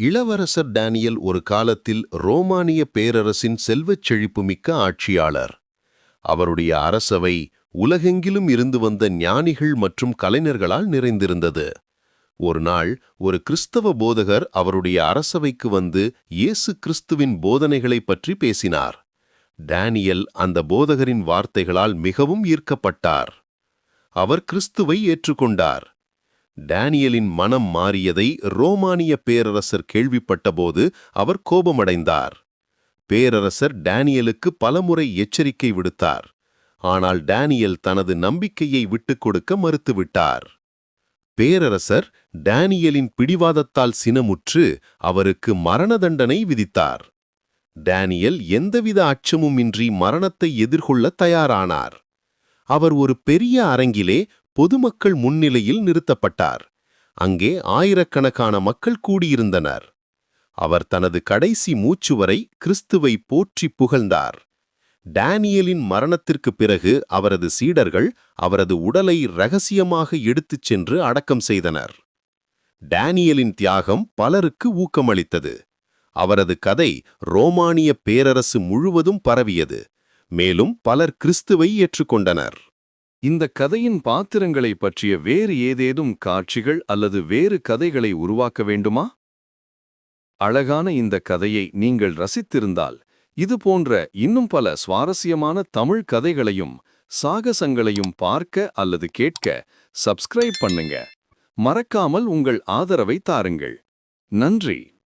இளவரசர் டேனியல் ஒரு காலத்தில் ரோமானிய பேரரசின் செல்வச் செழிப்புமிக்க ஆட்சியாளர். அவருடைய அரசவை உலகெங்கிலும் இருந்து வந்த ஞானிகள் மற்றும் கலைஞர்களால் நிறைந்திருந்தது. ஒரு நாள் ஒரு கிறிஸ்தவ போதகர் அவருடைய அரசவைக்கு வந்து இயேசு கிறிஸ்துவின் போதனைகளைப் பற்றி பேசினார். டேனியல் அந்த போதகரின் வார்த்தைகளால் மிகவும் ஈர்க்கப்பட்டார். அவர் கிறிஸ்துவை ஏற்றுக்கொண்டார். டேனியலின் மனம் மாறியதை ரோமானிய பேரரசர் கேள்விப்பட்டபோது அவர் கோபமடைந்தார். பேரரசர் டேனியலுக்கு பலமுறை எச்சரிக்கை விடுத்தார். ஆனால் டேனியல் தனது நம்பிக்கையை விட்டுக் கொடுக்க மறுத்துவிட்டார். பேரரசர் டேனியலின் பிடிவாதத்தால் சினமுற்று அவருக்கு மரண தண்டனை விதித்தார். டேனியல் எந்தவித அச்சமுமின்றி மரணத்தை எதிர்கொள்ள தயாரானார். அவர் ஒரு பெரிய அரங்கிலே பொதுமக்கள் முன்னிலையில் நிறுத்தப்பட்டார். அங்கே ஆயிரக்கணக்கான மக்கள் கூடியிருந்தனர். அவர் தனது கடைசி மூச்சு வரை கிறிஸ்துவை போற்றி புகழ்ந்தார். டேனியலின் மரணத்திற்குப் பிறகு அவரது சீடர்கள் அவரது உடலை ரகசியமாக எடுத்துச் சென்று அடக்கம் செய்தனர். டேனியலின் தியாகம் பலருக்கு ஊக்கமளித்தது. அவரது கதை ரோமானிய பேரரசு முழுவதும் பரவியது. மேலும் பலர் கிறிஸ்துவை ஏற்றுக்கொண்டனர். இந்த கதையின் பாத்திரங்களைப் பற்றிய வேறு ஏதேதும் காட்சிகள் அல்லது வேறு கதைகளை உருவாக்க வேண்டுமா? அழகான இந்த கதையை நீங்கள் ரசித்திருந்தால் இது போன்ற இன்னும் பல சுவாரஸ்யமான தமிழ் கதைகளையும் சாகசங்களையும் பார்க்க அல்லது கேட்க சப்ஸ்கிரைப் பண்ணுங்க. மறக்காமல் உங்கள் ஆதரவை தாருங்கள். நன்றி!